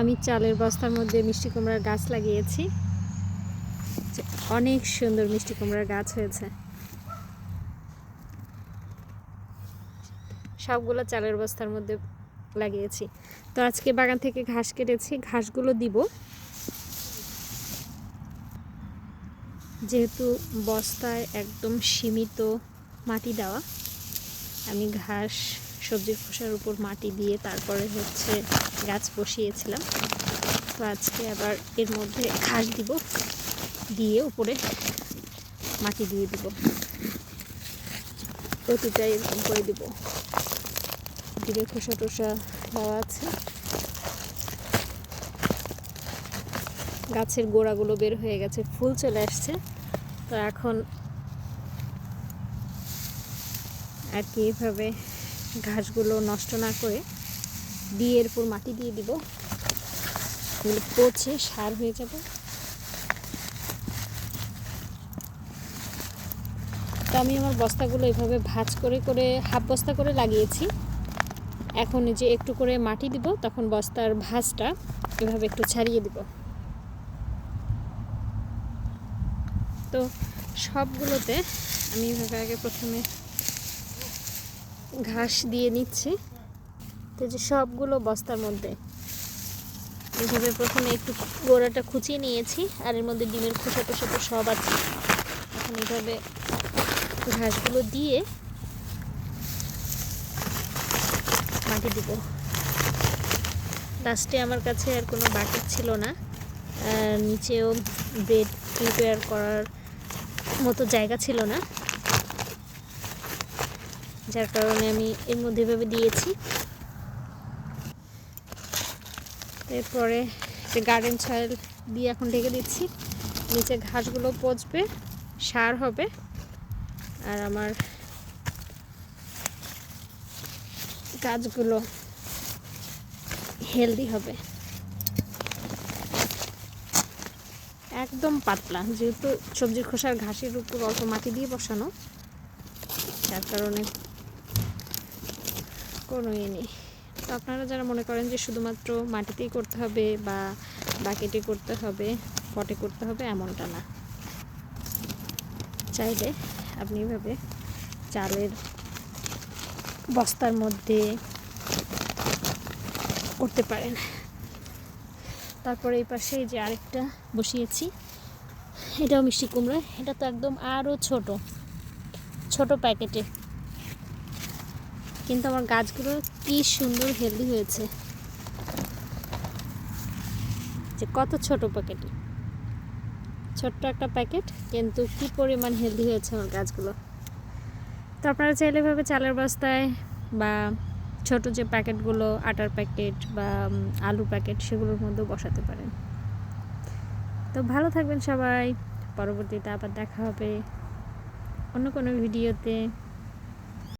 আমি চালের বস্তার মধ্যে মিষ্টি কুমড়ার গাছ লাগিয়েছি। অনেক সুন্দর মিষ্টি কুমড়ার গাছ হয়েছে। সবগুলো চালের বস্তার মধ্যে লাগিয়েছি। তো আজকে বাগান থেকে ঘাস কেটেছি, ঘাসগুলো দিব। যেহেতু বস্তায় একদম সীমিত মাটি দেওয়া, আমি ঘাস সবজির খোসার উপর মাটি দিয়ে তারপরে হচ্ছে গাছ বসিয়েছিলাম। তো আজকে আবার এর মধ্যে ঘাস দিব, দিয়ে উপরে মাটি দিয়ে দিব। প্রতিটাই এরকম করে দিব। দিলে খোসা টোসা দেওয়া আছে। গাছের গোড়াগুলো বের হয়ে গেছে, ফুল চলে আসছে। তো এখন আর কি এভাবে ঘাসগুলো নষ্ট না করে দিয়ে এরপর মাটি দিয়ে দিব। এগুলো পচে সার হয়ে যাবে। তো আমি আমার বস্তাগুলো এভাবে ভাঁজ করে করে, হাফ বস্তা করে লাগিয়েছি। এখন যে একটু করে মাটি দিব, তখন বস্তার ভাঁজটা এভাবে একটু ছাড়িয়ে দিব। তো সবগুলোতে আমি এভাবে আগে প্রথমে ঘাস দিয়ে নিচ্ছি। তো যে সবগুলো বস্তার মধ্যে। এভাবে প্রথমে একটু গোড়াটা খুঁচিয়ে নিয়েছি, আর এর মধ্যে ডিমের খোসা টোসা তো সব আছে। এখন এভাবে ঘাসগুলো দিয়ে মাটি দিব। লাস্টে আমার কাছে আর কোনো বাকেট ছিল না। নিচেও ব্রেড প্রিপেয়ার করার মতো জায়গা ছিল না। যার কারণে আমি এর মধ্যে এভাবে দিয়েছি। এরপরে যে গার্ডেন সয়েল দিয়ে এখন ঢেকে দিচ্ছি। নিচে ঘাসগুলো পচবে, সার হবে। আর আমার গাছগুলো হেলদি হবে। একদম পাতলা, যেহেতু সবজির খোসার ঘাসের উপর অল্প মাটি দিয়ে বসানো, যার কারণে কোনো ইয়ে নেই। তো আপনারা যারা মনে করেন যে শুধুমাত্র মাটিতেই করতে হবে বা বাকেটে করতে হবে, পটে করতে হবে, এমনটা না। চাইলে আপনি এভাবে চালের বস্তার মধ্যে করতে পারেন। তারপরে এই পাশে যে আরেকটা বসিয়েছি, এটাও মিষ্টি কুমড়া। এটা তো একদম আরও ছোট ছোট প্যাকেটে কিন্তু আমার গাছগুলো কি সুন্দর হেলদি হয়েছে। যে কত ছোট প্যাকেটে ছোট্ট একটা প্যাকেট কিন্তু কি পরিমাণ হেলদি হয়েছে আমার গাছগুলো। তো আপনারা চাইলে এভাবে চালের বস্তায় বা ছোট যে প্যাকেটগুলো আটার প্যাকেট বা আলু প্যাকেট সেগুলোর মধ্যেও বসাতে পারেন। তো ভালো থাকবেন সবাই। পরবর্তীতে আবার দেখা হবে অন্য কোনো ভিডিওতে